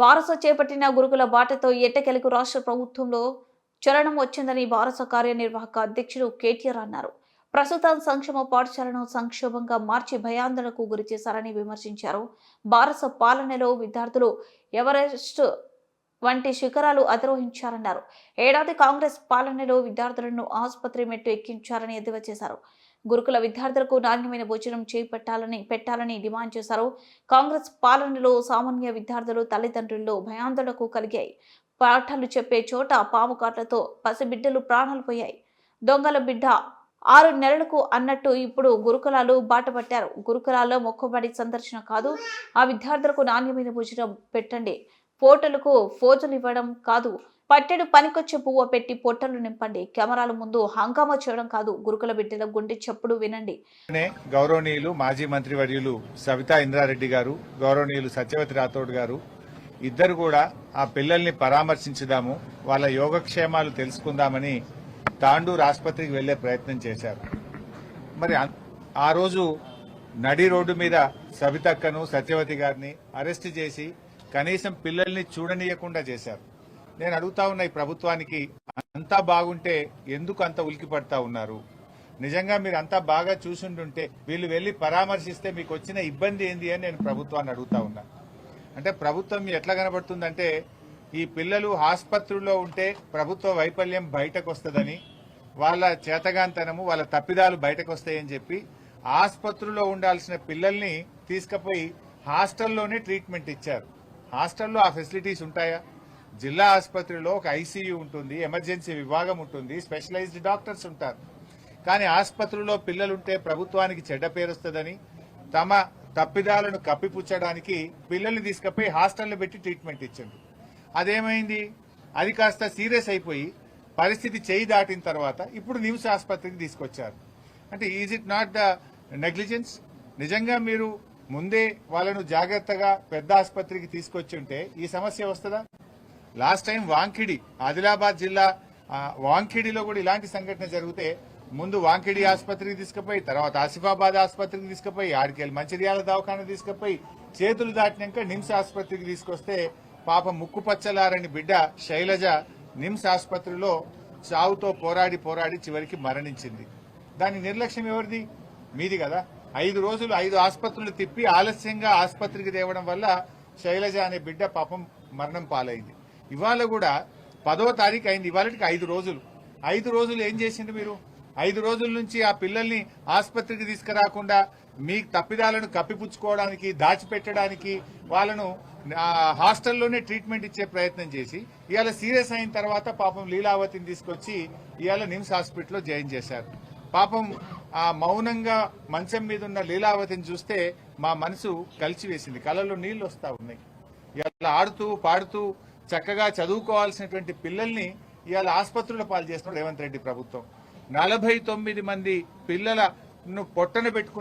భారస చేపట్టిన గురుకుల బాటతో ఎట్టకెలకు రాష్ట్ర ప్రభుత్వంలో చలనం వచ్చిందని భారత కార్యనిర్వాహక అధ్యక్షుడు కేటీఆర్ అన్నారు. ప్రస్తుతం సంక్షేమ పాఠశాలను సంక్షోభంగా మార్చి భయాందోళనకు గురి చేశారని విమర్శించారు. బారస పాలనలో విద్యార్థులు ఎవరెస్ట్ వంటి శిఖరాలు అధిరోహించారన్నారు. ఏడాది కాంగ్రెస్ పాలనలో విద్యార్థులను ఆసుపత్రి మెట్టు ఎక్కించారని ఎద్దేవా చేశారు. గురుకుల విద్యార్థులకు నాణ్యమైన భోజనం చేపట్టాలని పెట్టాలని డిమాండ్ చేశారు. కాంగ్రెస్ పాలనలో సామాన్య విద్యార్థులు తల్లిదండ్రుల్లో భయాందోళనకు కలిగాయి. పాఠాలు చెప్పే చోట పాము కాట్లతో పసిబిడ్డలు ప్రాణాలు పోయాయి. దొంగల బిడ్డ ఆరు నెలలకు అన్నట్టు ఇప్పుడు గురుకులాలు బాటపట్టారు. గురుకులాల్లో మొక్కుబడి సందర్శన కాదు ఆ విద్యార్థులకు నాణ్యమైన భోజనం పెట్టండి. ఫోటోలకు ఫోజులు ఇవ్వడం కాదు. పట్టెడు పనికొచ్చే పువ్వు పెట్టి పొట్టలు నింపండి. కెమెరాల ముందు హంగామా చేయడం కాదు. గురుకుల బిడ్డల గుండె చెప్పుడు వినండి. గౌరవనీయులు మాజీ మంత్రివర్యులు సవితా ఇంద్రారెడ్డి గారు గౌరవనీయులు సత్యవతి రాథోడ్ గారు ఇద్దరు కూడా ఆ పిల్లల్ని పరామర్శించుదాము వాళ్ళ యోగక్షేమాలు తెలుసుకుందామని తాండూరు ఆసుపత్రికి వెళ్ళే ప్రయత్నం చేశారు. మరి ఆ రోజు నడి రోడ్డు మీద సవితక్కను సత్యవతి గారిని అరెస్ట్ చేసి కనీసం పిల్లల్ని చూడనీయకుండా చేశారు. నేను అడుగుతా ఉన్న ఈ ప్రభుత్వానికి అంతా బాగుంటే ఎందుకు అంత ఉలికి పడతా ఉన్నారు? నిజంగా మీరు అంతా బాగా చూసుంటుంటే వీళ్ళు వెళ్ళి పరామర్శిస్తే మీకు వచ్చిన ఇబ్బంది ఏంది అని నేను ప్రభుత్వాన్ని అడుగుతా ఉన్నా. అంటే ప్రభుత్వం ఎట్లా కనబడుతుందంటే ఈ పిల్లలు ఆసుపత్రుల్లో ఉంటే ప్రభుత్వ వైఫల్యం బయటకు వస్తుందని వాళ్ళ చేతగాంతనము వాళ్ళ తప్పిదాలు బయటకు వస్తాయని చెప్పి ఆసుపత్రిలో ఉండాల్సిన పిల్లల్ని తీసుకుపోయి హాస్టల్లోనే ట్రీట్మెంట్ ఇచ్చారు. హాస్టల్లో ఆ ఫెసిలిటీస్ ఉంటాయా? జిల్లా ఆసుపత్రిలో ఒక ఐసీయూ ఉంటుంది ఎమర్జెన్సీ విభాగం ఉంటుంది స్పెషలైజ్డ్ డాక్టర్స్ ఉంటారు. కానీ ఆసుపత్రిలో పిల్లలుంటే ప్రభుత్వానికి చెడ్డ పేరు వస్తుందని తమ తప్పిదాలను కప్పిపుచ్చడానికి పిల్లల్ని తీసుకుపోయి హాస్టల్లో పెట్టి ట్రీట్మెంట్ ఇచ్చింది. అదేమైంది? అది కాస్త సీరియస్ అయిపోయి పరిస్థితి చేయి దాటిన తర్వాత ఇప్పుడు నిమ్స్ ఆసుపత్రికి తీసుకొచ్చారు. అంటే is it not the negligence? నిజంగా మీరు ముందే వాళ్ళను జాగ్రత్తగా పెద్ద ఆసుపత్రికి తీసుకొచ్చి ఉంటే ఈ సమస్య వస్తుందా? లాస్ట్ టైం వాంకిడి ఆదిలాబాద్ జిల్లా వాంకిడిలో కూడా ఇలాంటి సంఘటన జరిగితే ముందు వాంకిడి ఆసుపత్రికి తీసుకుపోయి తర్వాత ఆసిఫాబాద్ ఆసుపత్రికి తీసుకుపోయి ఆడికెళ్ళి మంచిర్యాల దవాఖాన తీసుకుపోయి చేతులు దాటినాక నిమ్స్ ఆసుపత్రికి తీసుకొస్తే పాపం ముక్కు పచ్చలారని బిడ్డ శైలజ నిమ్స్ ఆసుపత్రిలో చావుతో పోరాడి పోరాడి చివరికి మరణించింది. దాని నిర్లక్ష్యం ఎవరిది? మీది కదా. ఐదు రోజులు ఐదు ఆసుపత్రులు తిప్పి ఆలస్యంగా ఆసుపత్రికి తేవడం వల్ల శైలజ అనే బిడ్డ పాపం మరణం పాలైంది. ఇవాళ కూడా పదో తారీఖు అయింది. ఇవాళకి ఐదు రోజులు. ఐదు రోజులు ఏం చేసింది మీరు? ఐదు రోజుల నుంచి ఆ పిల్లల్ని ఆసుపత్రికి తీసుకురాకుండా మీ తప్పిదాలను కప్పిపుచ్చుకోవడానికి దాచిపెట్టడానికి వాళ్ళను హాస్టల్లోనే ట్రీట్మెంట్ ఇచ్చే ప్రయత్నం చేసి ఇవాళ సీరియస్ అయిన తర్వాత పాపం లీలావతిని తీసుకొచ్చి ఇవాళ నిమ్స్ హాస్పిటల్లో జాయిన్ చేశారు. పాపం ఆ మౌనంగా మంచం మీద ఉన్న లీలావతిని చూస్తే మా మనసు కలిసివేసింది కళ్ళలో నీళ్ళు వస్తా ఉన్నాయి. ఇవాళ ఆడుతూ పాడుతూ చక్కగా చదువుకోవాల్సినటువంటి పిల్లల్ని ఇవాళ ఆసుపత్రుల పాలు చేస్తున్నాడు రేవంత్ రెడ్డి ప్రభుత్వం. నలభై తొమ్మిది మంది పిల్లలను పొట్టన పెట్టుకుని